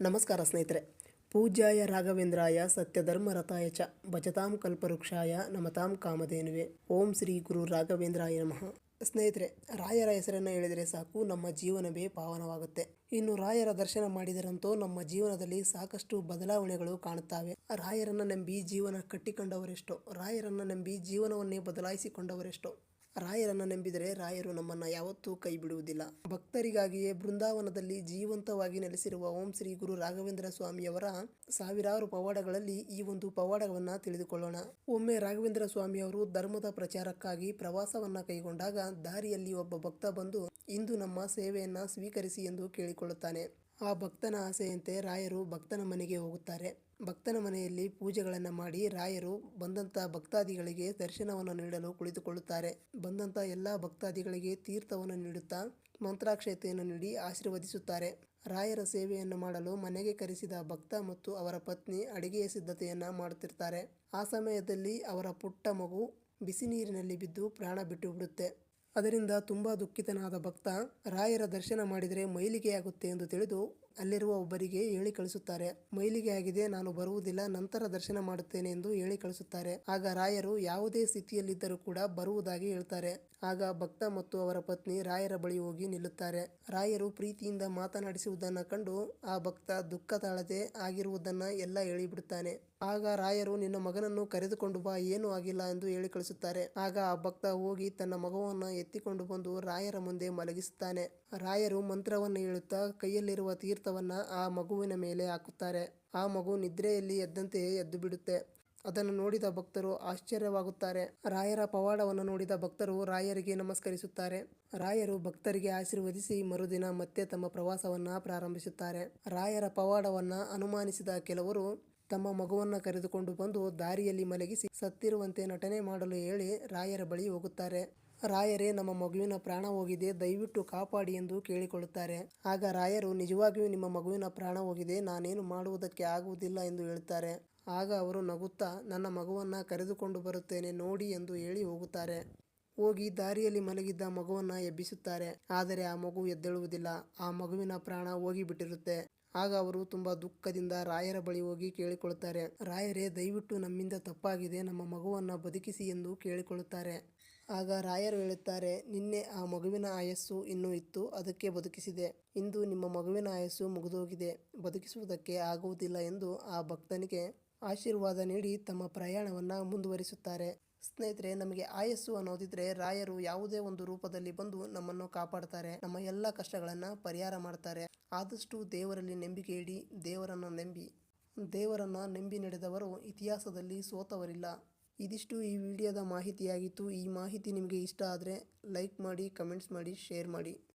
ನಮಸ್ಕಾರ ಸ್ನೇಹಿತರೆ. ಪೂಜ್ಯಾಯ ರಾಘವೇಂದ್ರಾಯ ಸತ್ಯಧರ್ಮರತಾಯ ಚ ಭಜತಾಂ ಕಲ್ಪವೃಕ್ಷಾಯ ನಮತಾಂ ಕಾಮಧೇನುವೆ. ಓಂ ಶ್ರೀ ಗುರು ರಾಘವೇಂದ್ರಾಯ ನಮಃ. ಸ್ನೇಹಿತರೆ, ರಾಯರ ಹೆಸರನ್ನು ಹೇಳಿದರೆ ಸಾಕು, ನಮ್ಮ ಜೀವನವೇ ಪಾವನವಾಗುತ್ತೆ. ಇನ್ನು ರಾಯರ ದರ್ಶನ ಮಾಡಿದರಂತೂ ನಮ್ಮ ಜೀವನದಲ್ಲಿ ಸಾಕಷ್ಟು ಬದಲಾವಣೆಗಳು ಕಾಣುತ್ತವೆ. ರಾಯರನ್ನು ನಂಬಿ ಜೀವನ ಕಟ್ಟಿಕೊಂಡವರೆಷ್ಟೋ, ರಾಯರನ್ನು ನಂಬಿ ಜೀವನವನ್ನೇ ಬದಲಾಯಿಸಿಕೊಂಡವರೆಷ್ಟೋ ರಾಯರನ್ನು ನಂಬಿದರೆ ರಾಯರು ನಮ್ಮನ್ನು ಯಾವತ್ತೂ ಕೈ ಬಿಡುವುದಿಲ್ಲ ಭಕ್ತರಿಗಾಗಿಯೇ ಬೃಂದಾವನದಲ್ಲಿ ಜೀವಂತವಾಗಿ ನೆಲೆಸಿರುವ ಓಂ ಶ್ರೀ ಗುರು ರಾಘವೇಂದ್ರ ಸ್ವಾಮಿಯವರ ಸಾವಿರಾರು ಪವಾಡಗಳಲ್ಲಿ ಈ ಒಂದು ಪವಾಡವನ್ನು ತಿಳಿದುಕೊಳ್ಳೋಣ. ಒಮ್ಮೆ ರಾಘವೇಂದ್ರ ಸ್ವಾಮಿಯವರು ಧರ್ಮದ ಪ್ರಚಾರಕ್ಕಾಗಿ ಪ್ರವಾಸವನ್ನು ಕೈಗೊಂಡಾಗ ದಾರಿಯಲ್ಲಿ ಒಬ್ಬ ಭಕ್ತ ಬಂದು ಇಂದು ನಮ್ಮ ಸೇವೆಯನ್ನು ಸ್ವೀಕರಿಸಿ ಎಂದು ಕೇಳಿಕೊಳ್ಳುತ್ತಾನೆ. ಆ ಭಕ್ತನ ಆಸೆಯಂತೆ ರಾಯರು ಭಕ್ತನ ಮನೆಗೆ ಹೋಗುತ್ತಾರೆ. ಭಕ್ತನ ಮನೆಯಲ್ಲಿ ಪೂಜೆಗಳನ್ನು ಮಾಡಿ ರಾಯರು ಬಂದಂಥ ಭಕ್ತಾದಿಗಳಿಗೆ ದರ್ಶನವನ್ನು ನೀಡಲು ಕುಳಿತುಕೊಳ್ಳುತ್ತಾರೆ. ಬಂದಂಥ ಎಲ್ಲ ಭಕ್ತಾದಿಗಳಿಗೆ ತೀರ್ಥವನ್ನು ನೀಡುತ್ತಾ ಮಂತ್ರಾಕ್ಷತೆಯನ್ನು ನೀಡಿ ಆಶೀರ್ವದಿಸುತ್ತಾರೆ. ರಾಯರ ಸೇವೆಯನ್ನು ಮಾಡಲು ಮನೆಗೆ ಕರೆಸಿದ ಭಕ್ತ ಮತ್ತು ಅವರ ಪತ್ನಿ ಅಡಿಗೆಯ ಸಿದ್ಧತೆಯನ್ನು ಮಾಡುತ್ತಿರ್ತಾರೆ. ಆ ಸಮಯದಲ್ಲಿ ಅವರ ಪುಟ್ಟ ಮಗು ಬಿಸಿ ನೀರಿನಲ್ಲಿ ಬಿದ್ದು ಪ್ರಾಣ ಬಿಟ್ಟು ಬಿಡುತ್ತೆ. ಅದರಿಂದ ತುಂಬ ದುಃಖಿತನಾದ ಭಕ್ತ ರಾಯರ ದರ್ಶನ ಮಾಡಿದರೆ ಮೈಲಿಗೆಯಾಗುತ್ತೆ ಎಂದು ತಿಳಿದು ಅಲ್ಲಿರುವ ಒಬ್ಬರಿಗೆ ಹೇಳಿ ಕಳಿಸುತ್ತಾರೆ. ಮೈಲಿಗೆ ಆಗಿದೆ, ನಾನು ಬರುವುದಿಲ್ಲ, ನಂತರ ದರ್ಶನ ಮಾಡುತ್ತೇನೆ ಎಂದು ಹೇಳಿ ಕಳಿಸುತ್ತಾರೆ. ಆಗ ರಾಯರು ಯಾವುದೇ ಸ್ಥಿತಿಯಲ್ಲಿದ್ದರೂ ಕೂಡ ಬರುವುದಾಗಿ ಹೇಳ್ತಾರೆ. ಆಗ ಭಕ್ತ ಮತ್ತು ಅವರ ಪತ್ನಿ ರಾಯರ ಬಳಿ ಹೋಗಿ ನಿಲ್ಲುತ್ತಾರೆ. ರಾಯರು ಪ್ರೀತಿಯಿಂದ ಮಾತನಾಡಿಸುವುದನ್ನು ಕಂಡು ಆ ಭಕ್ತ ದುಃಖ ತಾಳದೆ ಆಗಿರುವುದನ್ನು ಎಲ್ಲ ಹೇಳಿಬಿಡುತ್ತಾನೆ. ಆಗ ರಾಯರು, ನಿನ್ನ ಮಗನನ್ನು ಕರೆದುಕೊಂಡು ಬಾ, ಏನೂ ಆಗಿಲ್ಲ ಎಂದು ಹೇಳಿ ಕಳಿಸುತ್ತಾರೆ. ಆಗ ಆ ಭಕ್ತ ಹೋಗಿ ತನ್ನ ಮಗವನ್ನು ಎತ್ತಿಕೊಂಡು ಬಂದು ರಾಯರ ಮುಂದೆ ಮಲಗಿಸುತ್ತಾನೆ. ರಾಯರು ಮಂತ್ರವನ್ನು ಹೇಳುತ್ತಾ ಕೈಯಲ್ಲಿರುವ ತೀರ್ಥವನ್ನು ಆ ಮಗುವಿನ ಮೇಲೆ ಹಾಕುತ್ತಾರೆ. ಆ ಮಗು ನಿದ್ರೆಯಲ್ಲಿ ಎದ್ದಂತೆಯೇ ಎದ್ದು ಬಿಡುತ್ತೆ. ಅದನ್ನು ನೋಡಿದ ಭಕ್ತರು ಆಶ್ಚರ್ಯವಾಗುತ್ತಾರೆ. ರಾಯರ ಪವಾಡವನ್ನು ನೋಡಿದ ಭಕ್ತರು ರಾಯರಿಗೆ ನಮಸ್ಕರಿಸುತ್ತಾರೆ. ರಾಯರು ಭಕ್ತರಿಗೆ ಆಶೀರ್ವದಿಸಿ ಮರುದಿನ ಮತ್ತೆ ತಮ್ಮ ಪ್ರವಾಸವನ್ನ ಪ್ರಾರಂಭಿಸುತ್ತಾರೆ. ರಾಯರ ಪವಾಡವನ್ನು ಅನುಮಾನಿಸಿದ ಕೆಲವರು ತಮ್ಮ ಮಗುವನ್ನು ಕರೆದುಕೊಂಡು ಬಂದು ದಾರಿಯಲ್ಲಿ ಮಲಗಿಸಿ ಸತ್ತಿರುವಂತೆ ನಟನೆ ಮಾಡಲು ಹೇಳಿ ರಾಯರ ಬಳಿ ಹೋಗುತ್ತಾರೆ. ರಾಯರೇ, ನಮ್ಮ ಮಗುವಿನ ಪ್ರಾಣ ಹೋಗಿದೆ, ದಯವಿಟ್ಟು ಕಾಪಾಡಿ ಎಂದು ಕೇಳಿಕೊಳ್ಳುತ್ತಾರೆ. ಆಗ ರಾಯರು, ನಿಜವಾಗಿಯೂ ನಿಮ್ಮ ಮಗುವಿನ ಪ್ರಾಣ ಹೋಗಿದೆ, ನಾನೇನು ಮಾಡುವುದಕ್ಕೆ ಆಗುವುದಿಲ್ಲ ಎಂದು ಹೇಳುತ್ತಾರೆ ಆಗ ಅವರು ನಗುತ್ತಾ, ನನ್ನ ಮಗುವನ್ನ ಕರೆದುಕೊಂಡು ಬರುತ್ತೇನೆ, ನೋಡಿ ಎಂದು ಹೇಳಿ ಹೋಗುತ್ತಾರೆ. ಹೋಗಿ ದಾರಿಯಲ್ಲಿ ಮಲಗಿದ್ದ ಮಗುವನ್ನ ಎಬ್ಬಿಸುತ್ತಾರೆ. ಆದರೆ ಆ ಮಗು ಎದ್ದೇಳುವುದಿಲ್ಲ. ಆ ಮಗುವಿನ ಪ್ರಾಣ ಹೋಗಿಬಿಟ್ಟಿರುತ್ತೆ. ಆಗ ಅವರು ತುಂಬ ದುಃಖದಿಂದ ರಾಯರ ಬಳಿ ಹೋಗಿ ಕೇಳಿಕೊಳ್ಳುತ್ತಾರೆ. ರಾಯರೇ, ದಯವಿಟ್ಟು ನಮ್ಮಿಂದ ತಪ್ಪಾಗಿದೆ, ನಮ್ಮ ಮಗುವನ್ನು ಬದುಕಿಸಿ ಎಂದು ಕೇಳಿಕೊಳ್ಳುತ್ತಾರೆ. ಆಗ ರಾಯರು ಹೇಳುತ್ತಾರೆ, ನಿನ್ನೆ ಆ ಮಗುವಿನ ಆಯಸ್ಸು ಇನ್ನೂ ಇತ್ತು, ಅದಕ್ಕೆ ಬದುಕಿಸಿದೆ. ಇಂದು ನಿಮ್ಮ ಮಗುವಿನ ಆಯಸ್ಸು ಮುಗಿದೋಗಿದೆ, ಬದುಕಿಸುವುದಕ್ಕೆ ಆಗುವುದಿಲ್ಲ ಎಂದು ಆ ಭಕ್ತನಿಗೆ ಆಶೀರ್ವಾದ ನೀಡಿ ತಮ್ಮ ಪ್ರಯಾಣವನ್ನು ಮುಂದುವರಿಸುತ್ತಾರೆ. ಸ್ನೇಹಿತರೆ, ನಮಗೆ ಆಯಸ್ಸು ಅನ್ನೋದಿದ್ರೆ ರಾಯರು ಯಾವುದೇ ಒಂದು ರೂಪದಲ್ಲಿ ಬಂದು ನಮ್ಮನ್ನು ಕಾಪಾಡ್ತಾರೆ. ನಮ್ಮ ಎಲ್ಲ ಕಷ್ಟಗಳನ್ನು ಪರಿಹಾರ ಮಾಡ್ತಾರೆ. ಆದಷ್ಟು ದೇವರಲ್ಲಿ ನಂಬಿಕೆ ಇಡಿ, ದೇವರನ್ನು ನಂಬಿ. ದೇವರನ್ನು ನಂಬಿ ನಡೆದವರು ಇತಿಹಾಸದಲ್ಲಿ ಸೋತವರಿಲ್ಲ. ಇದಿಷ್ಟು ಈ ವಿಡಿಯೋದ ಮಾಹಿತಿಯಾಗಿತ್ತು. ಈ ಮಾಹಿತಿ ನಿಮಗೆ ಇಷ್ಟ ಆದರೆ ಲೈಕ್ ಮಾಡಿ, ಕಮೆಂಟ್ಸ್ ಮಾಡಿ, ಶೇರ್ ಮಾಡಿ.